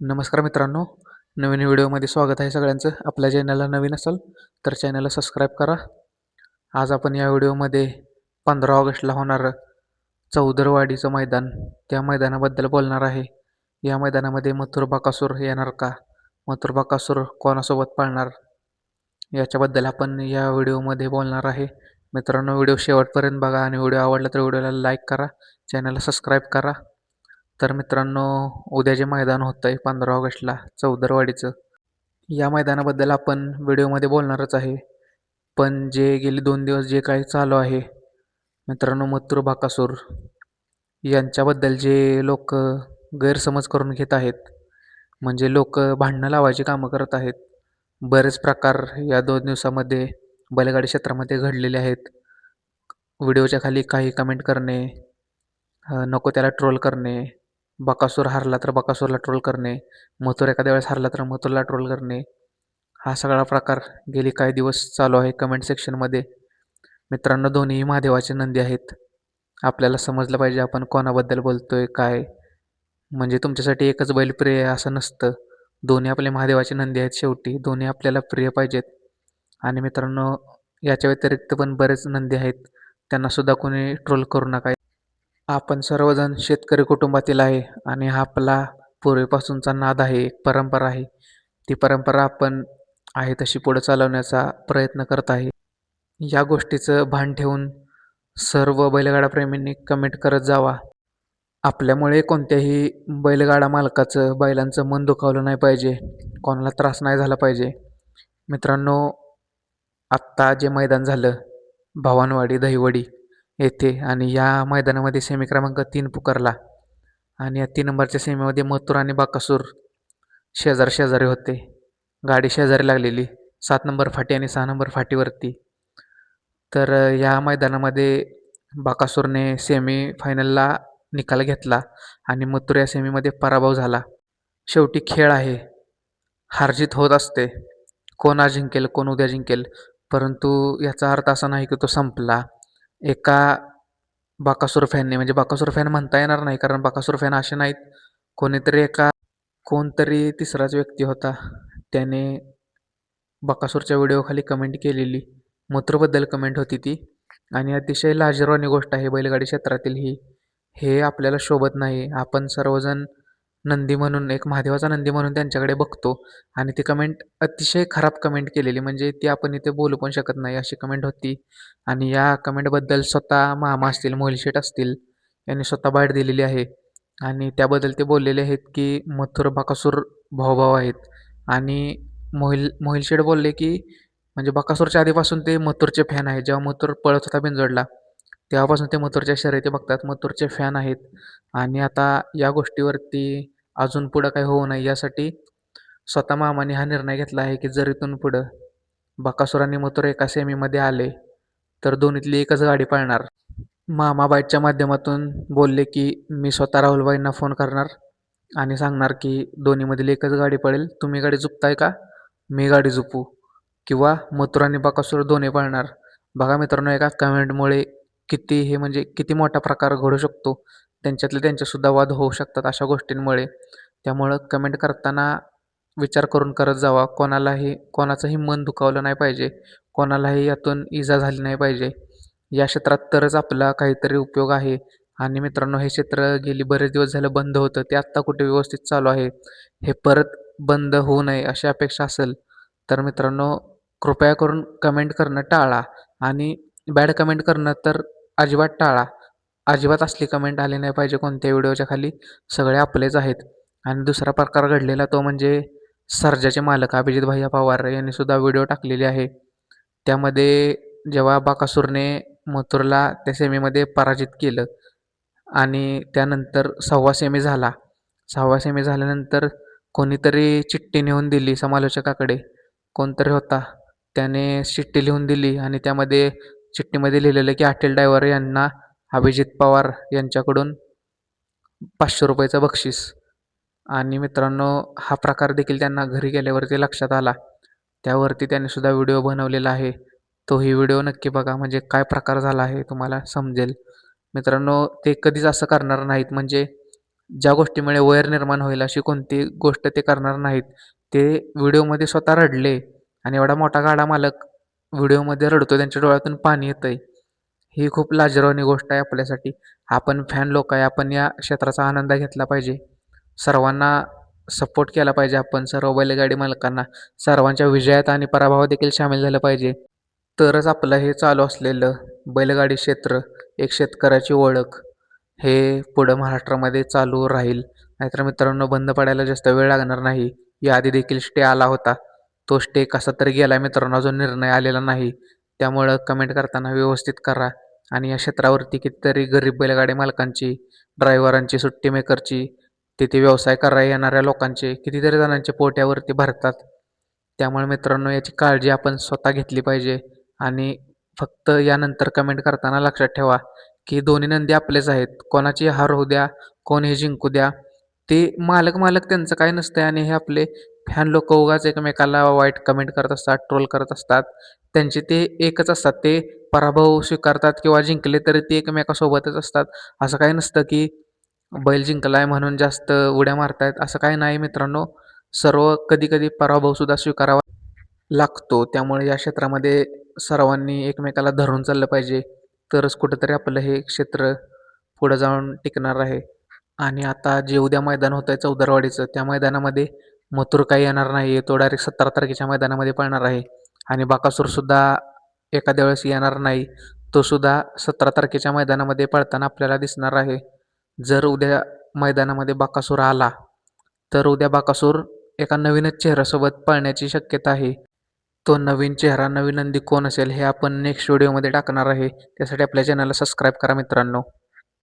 नमस्कार मित्रांनो नवीन व्हिडिओमध्ये स्वागत आहे सगळ्यांचं. आपल्या चॅनलला नवीन असाल तर चॅनलला सबस्क्राईब करा. आज आपण या व्हिडिओमध्ये पंधरा ऑगस्टला होणारं चौदरवाडीचं मैदान. त्या मैदानाबद्दल बोलणार आहे. या मैदानामध्ये मथुर बाकासूर येणार का? मथुर बाकासूर कोणासोबत पाळणार? याच्याबद्दल आपण या व्हिडिओमध्ये बोलणार आहे. मित्रांनो व्हिडिओ शेवटपर्यंत बघा आणि व्हिडिओ आवडला तर व्हिडिओला लाईक करा चॅनलला सबस्क्राईब करा. तर मित्रांनो उद्या जे मैदान होतं आहे पंधरा ऑगस्टला चौदरवाडीचं या मैदानाबद्दल आपण व्हिडिओमध्ये बोलणारच आहे. पण जे गेले दोन दिवस जे काही चालू आहे मित्रांनो मथुर भाकासूर यांच्याबद्दल जे लोक गैरसमज करून घेत आहेत म्हणजे लोक भांडणं लावायची कामं करत आहेत बरेच प्रकार या दोन दिवसामध्ये बैलगाडी क्षेत्रामध्ये घडलेले आहेत. व्हिडिओच्या खाली काही कमेंट करणे नको त्याला ट्रोल करणे बकासूर हारला तर बकासूरला ट्रोल करणे मथुर एखाद्या वेळेस हारला तर मथुरला ट्रोल करणे. हा सगळा प्रकार गेली काही दिवस चालू आहे कमेंट सेक्शनमध्ये मित्रांनो दोन्हीही महादेवाचे नंदी आहेत. आपल्याला समजलं पाहिजे आपण कोणाबद्दल बोलतो आहे काय? म्हणजे तुमच्यासाठी एकच बैल प्रिय असं नसतं. दोन्ही आपले महादेवाचे नंदी आहेत शेवटी. दोन्ही आपल्याला प्रिय पाहिजेत. आणि मित्रांनो याच्या व्यतिरिक्त पण बरेच नंदी आहेत. त्यांनासुद्धा कोणी ट्रोल करू नका. आपण सर्वजण शेतकरी कुटुंबातील आहे आणि हा आपला पूर्वीपासूनचा नाद आहे एक परंपरा आहे. ती परंपरा आपण आहे तशी पुढं चालवण्याचा प्रयत्न करत आहे. या गोष्टीचं भान ठेवून सर्व बैलगाडाप्रेमींनी कमेंट करत जावा. आपल्यामुळे कोणत्याही बैलगाडा मालकाचं बैलांचं मन दुखावलं नाही पाहिजे. कोणाला त्रास नाही झाला पाहिजे. मित्रांनो आत्ता जे मैदान झालं भवानवाडी दहिवडी येथे आणि या मैदानामध्ये सेमी क्रमांक तीन पुकारला. आणि या तीन नंबरच्या सेमीमध्ये मथुर आणि बाकासूर शेजार शेजारी होते. गाडी शेजारी लागलेली. सात नंबर फाटी आणि सहा नंबर फाटीवरती. तर या मैदानामध्ये बाकासूरने सेमी फायनलला निकाल घेतला आणि मथुर या सेमीमध्ये पराभव झाला. शेवटी खेळ आहे. हारजीत होत असते. कोण आज जिंकेल कोण उद्या जिंकेल परंतु याचा अर्थ असा नाही की तो संपला. एका बाकासूर फॅनने म्हणजे बाकासूर फॅन म्हणता येणार नाही कारण बाकासूर फॅन असे नाहीत. कोणीतरी एका कोणतरी तिसराच व्यक्ती होता. त्याने बकासूरच्या व्हिडिओखाली कमेंट केलेली. मूत्रबद्दल कमेंट होती ती. आणि अतिशय लाजिरवाणी गोष्ट आहे बैलगाडी क्षेत्रातील ही. हे आपल्याला शोभत नाही. आपण सर्वजण नंदी म्हणून एक महादेवाचा नंदी म्हणून त्यांच्याकडे बघतो. आणि ती कमेंट अतिशय खराब कमेंट केलेली म्हणजे ती आपण इथे बोलू पण शकत नाही अशी कमेंट होती. आणि या कमेंटबद्दल स्वतः मामा असतील मोहिलशेठ असतील यांनी स्वतः बाहेर दिलेली आहे. आणि त्याबद्दल ते बोललेले आहेत की मथुर बकासूर भाऊभाऊ आहेत. आणि मोहिल मोहिलशेठ बोलले की म्हणजे बकासूरच्या आधीपासून ते मथुरचे फॅन आहेत. जेव्हा मथुर पळत होता बिंजोडला तेव्हापासून ते मथुरच्या शर्यती बघतात. मथुरचे फॅन आहेत. आणि आता या गोष्टीवरती अजून पुढं काही होऊ नये यासाठी स्वतः मामाने हा निर्णय घेतला आहे की जर इथून पुढं बकासूर आणि मथुर एका सेमीमध्ये आले तर दोन्हीतली एकच गाडी पाळणार. मामा बाईटच्या माध्यमातून बोलले की मी स्वतः राहुलबाईंना फोन करणार आणि सांगणार की दोन्हीमधील एकच गाडी पळेल. तुम्ही गाडी झुपताय का? मी गाडी झुपू किंवा मथुर आणि बकासूर दोन्ही पळणार. बघा मित्रांनो एका कमेंटमुळे किती हे म्हणजे किती मोठा प्रकार घडू शकतो त्यांच्यातले त्यांच्यासुद्धा वाद होऊ शकतात अशा गोष्टींमुळे. त्यामुळं कमेंट करताना विचार करून करत जावा. कोणालाही कोणाचंही मन दुखावलं नाही पाहिजे. कोणालाही यातून इजा झाली नाही पाहिजे. या क्षेत्रात तरच आपला काहीतरी उपयोग आहे. आणि मित्रांनो हे क्षेत्र गेली बरेच दिवस झालं बंद होतं. ते आत्ता कुठे व्यवस्थित चालू आहे हे परत बंद होऊ नये अशी अपेक्षा असेल तर मित्रांनो कृपया करून कमेंट करणं टाळा. आणि बॅड कमेंट करणं तर अजिबात टाळा. अजिबात असली कमेंट आली नाही पाहिजे कोणत्या व्हिडिओच्या खाली. सगळे आपलेच आहेत. आणि दुसरा प्रकार घडलेला तो म्हणजे सर्जाचे मालक अभिजित भैया पवार यांनी सुद्धा व्हिडिओ टाकलेली आहे. त्यामध्ये जेव्हा बाकासूरने मथुरला त्या सेमीमध्ये पराजित केलं आणि त्यानंतर सहावा सेमी झाला. सहावा सेमी झाल्यानंतर कोणीतरी चिठ्ठी नेऊन दिली समालोचकाकडे. कोणतरी होता. त्याने चिठ्ठी लिहून दिली आणि त्यामध्ये चिठ्ठीमध्ये लिहिलेलं की हॉटेल डायव्हर यांना अभिजित पवार यांच्याकडून पाचशे रुपयाचं बक्षीस. आणि मित्रांनो हा प्रकार देखील त्यांना घरी गेल्यावरती लक्षात आला. त्यावरती त्यांनी सुद्धा व्हिडिओ बनवलेला आहे. तोही व्हिडिओ नक्की बघा म्हणजे काय प्रकार झाला आहे तुम्हाला समजेल. मित्रांनो ते कधीच असं करणार नाहीत. म्हणजे ज्या गोष्टीमुळे वैर निर्माण होईल अशी कोणती गोष्ट ते करणार नाहीत. ते व्हिडिओमध्ये स्वतः रडले. आणि एवढा मोठा गाडा मालक व्हिडिओमध्ये रडतो त्यांच्या डोळ्यातून पाणी येतं आहे ही खूप लाजरवणी गोष्ट आहे आपल्यासाठी. आपण फॅन लोक आहे आपण या क्षेत्राचा आनंद घेतला पाहिजे. सर्वांना सपोर्ट केला पाहिजे आपण सर्व बैलगाडी मालकांना. सर्वांच्या विजयात आणि पराभवात देखील सामील झालं पाहिजे. तरच आपलं हे चालू असलेलं बैलगाडी क्षेत्र एक शेतकऱ्याची ओळख हे पुढं महाराष्ट्रामध्ये चालू राहील. नाहीतर मित्रांनो बंद पडायला जास्त वेळ लागणार नाही. याआधी देखील स्टे आला होता. तो स्टे कसा तरी गेला मित्रांनो अजून निर्णय आलेला नाही. त्यामुळं कमेंट करताना व्यवस्थित करा. आणि या क्षेत्रावरती कितीतरी गरीब बैलगाडी मालकांची ड्रायव्हरांची सुट्टी मेकरची तिथे व्यवसाय करायला येणाऱ्या लोकांचे कितीतरी जणांचे पोट्यावरती भरतात. त्यामुळे मित्रांनो याची काळजी आपण स्वतः घेतली पाहिजे. आणि फक्त यानंतर कमेंट करताना लक्षात ठेवा की दोन्ही नंदी आपलेच आहेत. कोणाची हार होऊ द्या कोण हे जिंकू द्या. ते मालक मालक त्यांचं काय नसतं आणि हे आपले फॅन लोक उगाच एकमेकाला वाईट कमेंट करत असतात ट्रोल करत असतात. त्यांचे ते एकच असतात ते पराभव स्वीकारतात किंवा जिंकले तरी ते एकमेकासोबतच असतात. असं काही नसतं की बैल जिंकलाय म्हणून जास्त उड्या मारतायत. असं काही नाही मित्रांनो. सर्व कधी कधी पराभवसुद्धा स्वीकारावा लागतो. त्यामुळे या क्षेत्रामध्ये सर्वांनी एकमेकाला धरून चाललं पाहिजे. तरच कुठंतरी आपलं हे क्षेत्र पुढं जाऊन टिकणार आहे. आणि आता जे उद्या मैदान होतं आहे चौदरवाडीचं त्या मैदानामध्ये मथुर काही येणार नाही. आहे तो डायरेक्ट सतरा तारखेच्या मैदानामध्ये पळणार आहे. आणि बाकासूरसुद्धा एखाद्या वेळेस येणार नाही. तो सुद्धा सतरा तारखेच्या मैदानामध्ये पळताना आपल्याला दिसणार आहे. जर उद्या मैदानामध्ये बाकासूर आला तर उद्या बाकासूर एका नवीनच चेहऱ्यासोबत पळण्याची शक्यता आहे. तो नवीन चेहरा नवीन नंदी कोण असेल हे आपण नेक्स्ट व्हिडिओमध्ये टाकणार आहे. त्यासाठी आपल्या चॅनलला सबस्क्राईब करा मित्रांनो.